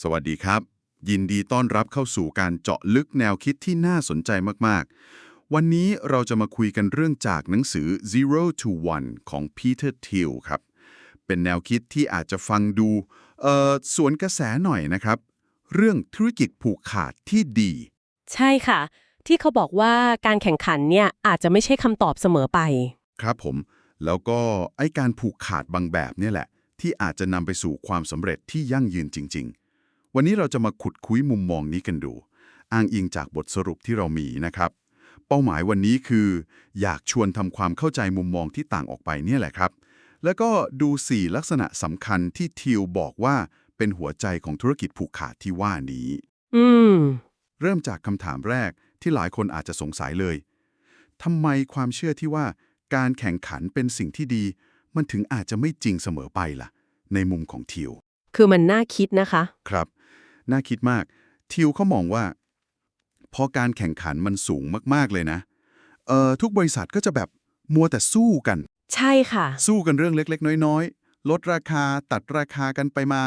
สวัสดีครับ ยินดีต้อนรับเข้าสู่การเจาะลึกแนวคิดที่น่าสนใจมาก ๆ วันนี้เราจะมาคุยกันเรื่องจากหนังสือ Zero to One ของ Peter Thiel ครับ เป็นแนวคิดที่อาจจะฟังดูเอ่อสวนกระแสหน่อยนะครับ เรื่องธุรกิจผูกขาดที่ดี ใช่ค่ะ ที่เขาบอกว่าการแข่งขันเนี่ยอาจจะไม่ใช่คำตอบเสมอไป ครับผม แล้วก็ไอ้การผูกขาดบางแบบเนี่ยแหละ ที่อาจจะนำไปสู่ความสำเร็จที่ยั่งยืนจริง ๆ วันนี้เราจะมาขุดคุยมุมมองนี้กันดู อ้างอิงจากบทสรุปที่เรามีนะครับ เป้าหมายวันนี้คือ อยากชวนทำความเข้าใจมุมมองที่ต่างออกไปเนี่ยแหละครับ แล้วก็ดู 4 ลักษณะสำคัญที่ทิวบอกว่าเป็นหัวใจของธุรกิจผูกขาดที่ว่านี้ อืม เริ่มจากคำถามแรกที่หลายคนอาจจะสงสัยเลยทำไมความเชื่อที่ว่าการแข่งขันเป็นสิ่งที่ดี มันถึงอาจจะไม่จริงเสมอไปล่ะ ในมุมของทิว คือมันน่าคิดนะคะ ครับ น่าคิดมาก ทิวเขามองว่า พอการแข่งขันมันสูงมากๆเลยนะ เอ่อทุกบริษัทก็จะแบบมัวแต่สู้กัน ใช่ค่ะ สู้กันเรื่องเล็กๆ น้อยๆ ลดราคาตัดราคากันไปมา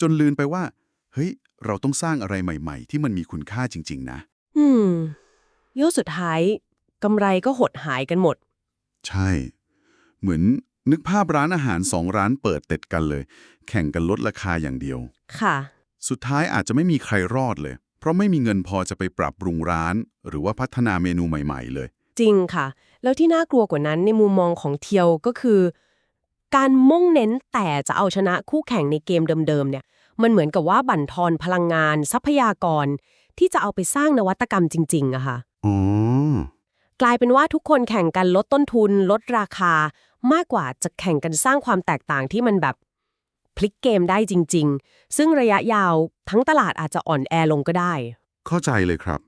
จนลืมไปว่า เฮ้ย เราต้องสร้างอะไรใหม่ ๆ ที่มันมีคุณค่าจริง ๆ นะ อืมโยสุดท้ายกำไรก็หดหายกันหมด ใช่ เหมือนนึกภาพร้านอาหารสองร้านเปิดติดกันเลย แข่งกันลดราคาอย่างเดียว ค่ะ สุดท้ายอาจจะไม่มีใครรอดเลย เพราะไม่มีเงินพอจะไปปรับปรุงร้าน หรือว่าพัฒนาเมนูใหม่ ๆ เลย จริงค่ะ แล้วที่น่ากลัวกว่านั้นในมุมมองของเทียวก็คือ การมุ่งเน้นแต่จะเอาชนะคู่แข่งในเกมเดิมๆเนี่ย มันเหมือนกับว่าบั่นทอนพลังงาน ทรัพยากร ที่จะเอาไปสร้างนวัตกรรมจริงๆอะค่ะอ๋อกลายเป็นว่าทุกคนแข่งกันลดต้นทุน ลดราคา มากกว่าจะแข่งกันสร้างความแตกต่างที่มันแบบ พลิกเกมได้จริง ๆ ซึ่งระยะยาวทั้งตลาดอาจจะอ่อนแอลงก็ได้ เข้าใจเลยครับ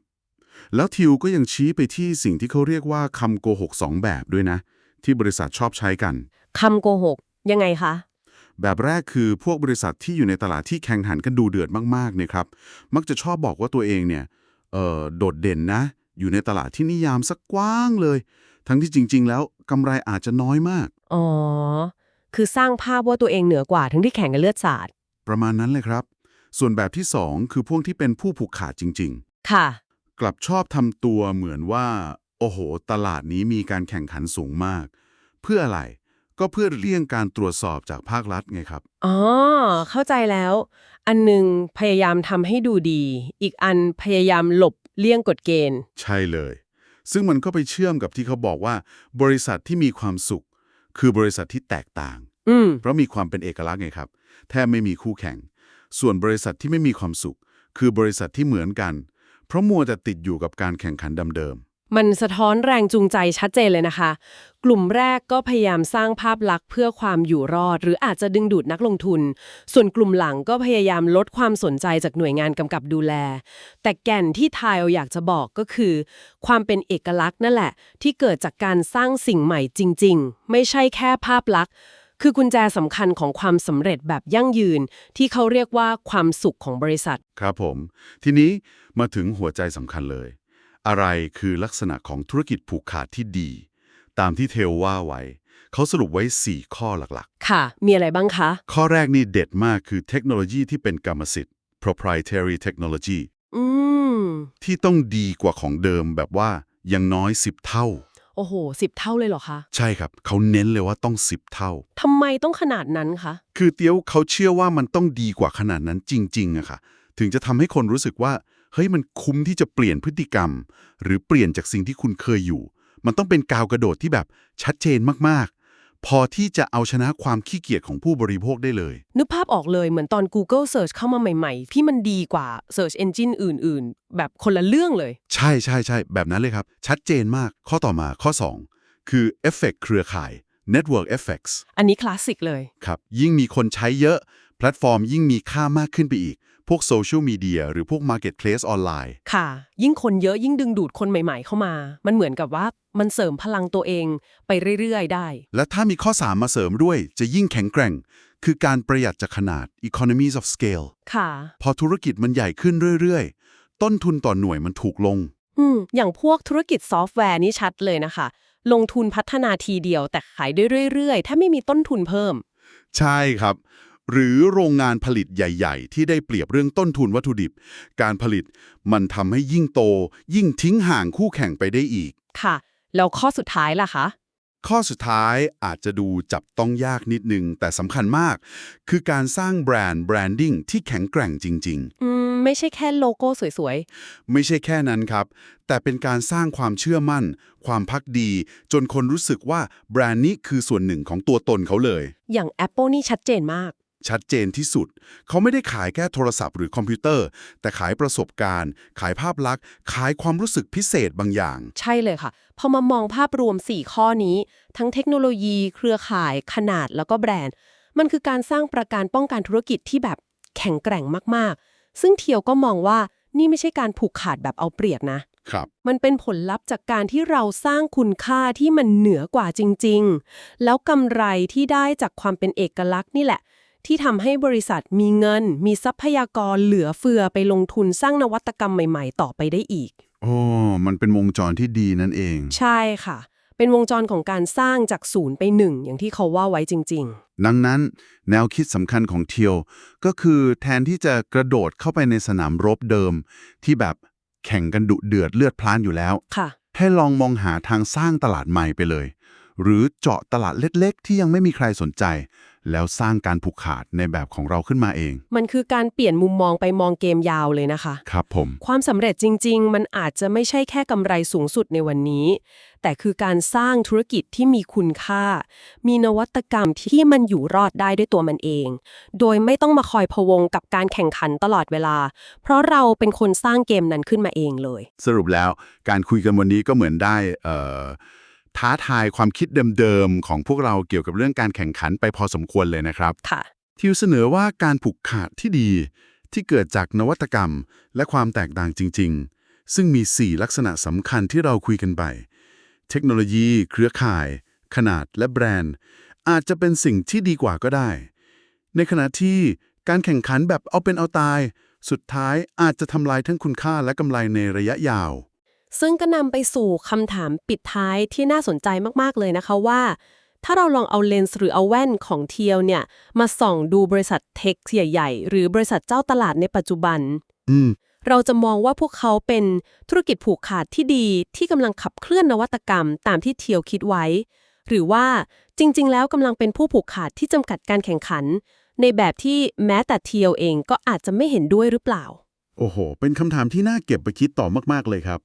แล้วทิวก็ยังชี้ไปที่สิ่งที่เขาเรียกว่าคำโกหกสองแบบด้วยนะ ที่บริษัทชอบใช้กัน คำโกหก ยังไงคะ แบบแรกคือพวกบริษัทที่อยู่ในตลาดที่แข่งขันกันดูเดือดมากๆเนี่ยครับมักจะชอบบอกว่าตัวเองเนี่ยเอ่อโดดเด่นนะ อยู่ในตลาดที่นิยามสักกว้างเลย ทั้งที่จริง ๆ แล้วกำไรอาจจะน้อยมาก อ๋อ คือสร้างภาพว่าตัวเองเหนือกว่าทั้งที่แข่งกันเลือดสาด ประมาณนั้นเลยครับ ส่วนแบบที่สองคือพวกที่เป็นผู้ผูกขาดจริง ค่ะ ๆ กลับชอบทำตัวเหมือนว่า โอ้โห ตลาดนี้มีการแข่งขันสูงมาก เพื่ออะไร ก็เพื่อเลี่ยงการตรวจสอบจากภาครัฐไงครับ อ๋อ เข้าใจแล้ว อันหนึ่งพยายามทำให้ดูดี อีกอันพยายามหลบเลี่ยงกฎเกณฑ์ ใช่เลย ซึ่งมันก็ไปเชื่อมกับที่เขาบอกว่า บริษัทที่มีความสุข คือบริษัทที่แตกต่าง อืมเพราะมีความเป็นเอกลักษณ์ไงครับ แทบไม่มีคู่แข่ง ส่วนบริษัทที่ไม่มีความสุข คือบริษัทที่เหมือนกัน เพราะมัวแต่ติดอยู่กับการแข่งขันเดิม มันสะท้อนแรงจูงใจชัดเจนเลยนะคะ กลุ่มแรกก็พยายามสร้างภาพลักษณ์เพื่อความอยู่รอด หรืออาจจะดึงดูดนักลงทุน ส่วนกลุ่มหลังก็พยายามลดความสนใจจากหน่วยงานกำกับดูแล แต่แก่นที่ทายอยากจะบอกก็คือ ความเป็นเอกลักษณ์นั่นแหละ ที่เกิดจากการสร้างสิ่งใหม่จริง ๆ ไม่ใช่แค่ภาพลักษณ์คือกุญแจสำคัญของความสำเร็จแบบยั่งยืน ที่เขาเรียกว่าความสุขของบริษัท ครับผม ทีนี้มาถึงหัวใจสำคัญเลย อะไรคือลักษณะของธุรกิจผูกขาดที่ดี ตามที่เทลว่าไว้ เขาสรุปไว้ 4 ข้อหลักค่ะ มีอะไรบ้างคะๆข้อแรกนี่เด็ดมากคือเทคโนโลยีที่เป็นกรรมสิทธิ์ proprietary technology อืม ที่ต้องดีกว่าของเดิมแบบว่าอย่างน้อย 10 เท่า โอ้โหสิบเท่าเลยเหรอคะ ใช่ครับ เขาเน้นเลยว่าต้อง 10 เท่า ทำไมต้องขนาดนั้นคะ คือเตียวเขาเชื่อว่ามันต้องดีกว่าขนาดนั้นจริงๆอะค่ะ ถึงจะทำให้คนรู้สึกว่า เฮ้ยมันคุ้มที่จะเปลี่ยนพฤติกรรม หรือเปลี่ยนจากสิ่งที่คุณเคยอยู่ มันต้องเป็นกาวกระโดดที่แบบชัดเจนมากๆ พอที่จะเอาชนะความขี้เกียจของผู้บริโภคได้เลย นึกภาพออกเลยเหมือนตอน Google Search เข้ามาใหม่ๆ ที่มันดีกว่า Search Engine อื่น ๆ แบบคนละเรื่องเลย ใช่ใช่ใช่แบบนั้นเลยครับ ชัดเจนมากข้อต่อมาข้อ 2 คือเอฟเฟกเครือข่าย network effects อันนี้คลาสสิกเลยครับยิ่งมีคนใช้เยอะ แพลตฟอร์มยิ่งมีค่ามากขึ้นไปอีก พวกโซเชียลมีเดียหรือพวก Marketplace ออนไลน์ค่ะ ยิ่งคนเยอะยิ่งดึงดูดคนใหม่ๆเข้ามา มันเหมือนกับว่ามันเสริมพลังตัวเองไปเรื่อยๆ ได้ และถ้ามีข้อ 3 มาเสริมด้วยจะยิ่งแข็งแกร่ง คือการประหยัดจากขนาด economies of scale ค่ะ พอธุรกิจมันใหญ่ขึ้นเรื่อยๆ ต้นทุนต่อหน่วยมันถูกลง อืมอย่างพวกธุรกิจซอฟต์แวร์นี่ชัดเลยนะคะ ลงทุนพัฒนาทีเดียวแต่ขายได้เรื่อยๆ ถ้าไม่มีต้นทุนเพิ่ม ใช่ครับ หรือโรงงานผลิตใหญ่ ๆ ที่ได้เปรียบเรื่องต้นทุนวัตถุดิบ การผลิตมันทำให้ยิ่งโต ยิ่งทิ้งห่างคู่แข่งไปได้อีก ค่ะ แล้วข้อสุดท้ายล่ะคะ ข้อสุดท้ายอาจจะดูจับต้องยากนิดนึง แต่สำคัญมาก คือการสร้างแบรนด์แบรนดิ้งที่แข็งแกร่งจริงอืม ไม่ใช่แค่โลโก้สวยๆไม่ใช่แค่นั้นครับ แต่เป็นการสร้างความเชื่อมั่น ความพักดี จนคนรู้สึกว่าแบรนด์นี้คือส่วนหนึ่งของตัวตนเขาเลย ๆ อย่าง Apple นี่ชัดเจนมาก ชัดเจนที่สุด เขาไม่ได้ขายแค่โทรศัพท์หรือคอมพิวเตอร์ แต่ขายประสบการณ์ ขายภาพลักษณ์ ขายความรู้สึกพิเศษบางอย่าง ใช่เลยค่ะ พอมามองภาพรวม 4 ข้อนี้ ทั้งเทคโนโลยี เครือข่าย ขนาดแล้วก็แบรนด์ มันคือการสร้างประการป้องกันธุรกิจที่แบบแข็งแกร่งมากๆ ซึ่งเทียวก็มองว่านี่ไม่ใช่การผูกขาดแบบเอาเปรียบนะครับมันเป็นผลลัพธ์จากการที่เราสร้างคุณค่าที่มันเหนือกว่าจริง ๆ แล้วกำไรที่ได้จากความเป็นเอกลักษณ์นี่แหละ ที่ทำให้บริษัทมีเงิน มีทรัพยากรเหลือเฟือไปลงทุนสร้างนวัตกรรมใหม่ๆ ต่อไปได้อีกโอ้มันเป็นวงจรที่ดีนั่นเอง ใช่ค่ะ เป็นวงจรของการสร้างจากศูนย์ไปหนึ่งอย่างที่เขาว่าไว้จริง ดังนั้นแนวคิดสำคัญของเทียวก็คือแทนที่จะกระโดดเข้าไปในสนามรบเดิม ที่แบบแข่งกันดุเดือดเลือดพล่านอยู่แล้ว ๆ ค่ะ ให้ลองมองหาทางสร้างตลาดใหม่ไปเลย หรือเจาะตลาดเล็กๆ ที่ยังไม่มีใครสนใจ แล้วสร้างการผูกขาดในแบบของเราขึ้นมาเอง มันคือการเปลี่ยนมุมมองไปมองเกมยาวเลยนะคะ ครับผม ความสำเร็จจริง ๆ มันอาจจะไม่ใช่แค่กำไรสูงสุดในวันนี้ แต่คือการสร้างธุรกิจที่มีคุณค่า มีนวัตกรรมที่มันอยู่รอดได้ด้วยตัวมันเอง โดยไม่ต้องมาคอยพะวงกับการแข่งขันตลอดเวลา เพราะเราเป็นคนสร้างเกมนั้นขึ้นมาเองเลย สรุปแล้วการคุยกันวันนี้ก็เหมือนได้เอ่อ ท้าทายความคิดเดิมๆ ของพวกเราเกี่ยวกับเรื่องการแข่งขันไปพอสมควรเลยนะครับ ค่ะ ทิวเสนอว่าการผูกขาดที่ดี ที่เกิดจากนวัตกรรม และความแตกต่างจริง ๆ ซึ่งมี 4 ลักษณะสำคัญที่เราคุยกันไป เทคโนโลยี เครือข่าย ขนาดและแบรนด์ อาจจะเป็นสิ่งที่ดีกว่าก็ได้ ในขณะที่การแข่งขันแบบเอาเป็นเอาตาย สุดท้ายอาจจะทำลายทั้งคุณค่าและกำไรในระยะยาว ซึ่งก็นำไปสู่คำถามปิดท้ายที่น่าสนใจมากๆเลยนะคะว่า ถ้าเราลองเอาเลนส์หรือเอาแว่นของเทียวเนี่ย มาส่องดูบริษัทเทคใหญ่ๆ หรือบริษัทเจ้าตลาดในปัจจุบันอืมเราจะมองว่าพวกเขาเป็นธุรกิจผูกขาดที่ดีที่กำลังขับเคลื่อนนวัตกรรมตามที่เทียวคิดไว้ หรือว่าจริง ๆ แล้วกำลังเป็นผู้ผูกขาดที่จำกัดการแข่งขัน ในแบบที่แม้แต่เทียวเองก็อาจจะไม่เห็นด้วยหรือเปล่า โอ้โห เป็นคำถามที่น่าเก็บไปคิดต่อมาก ๆ เลยครับ